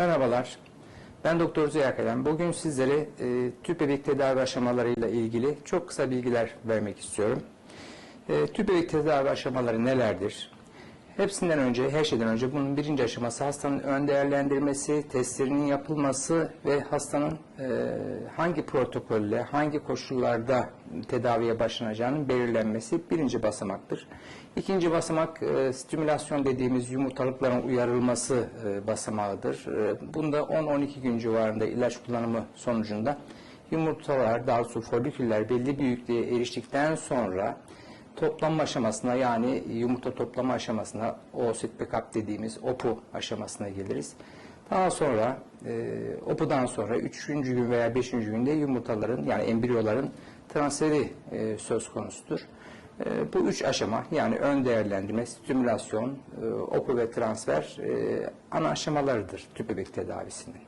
Merhabalar. Ben Doktor Ziya Kalem. Bugün sizlere e, tüp bebek tedavi aşamalarıyla ilgili çok kısa bilgiler vermek istiyorum. E, tüp bebek tedavi aşamaları nelerdir? Hepsinden önce, her şeyden önce bunun birinci aşaması hastanın ön değerlendirmesi, testlerinin yapılması ve hastanın e, hangi protokolle, hangi koşullarda tedaviye başlanacağının belirlenmesi birinci basamaktır. İkinci basamak e, stimülasyon dediğimiz yumurtalıkların uyarılması e, basamağıdır. E, bunda 10-12 gün civarında ilaç kullanımı sonucunda yumurtalar, daha doğrusu foliküller belli büyüklüğe eriştikten sonra toplanma aşamasına yani yumurta toplama aşamasına oosit backup dediğimiz OPU aşamasına geliriz. Daha sonra e, OPU'dan sonra 3. gün veya 5. günde yumurtaların yani embriyoların transferi e, söz konusudur. E, bu üç aşama yani ön değerlendirme, stimülasyon, e, OPU ve transfer e, ana aşamalarıdır tüp bebek tedavisinin.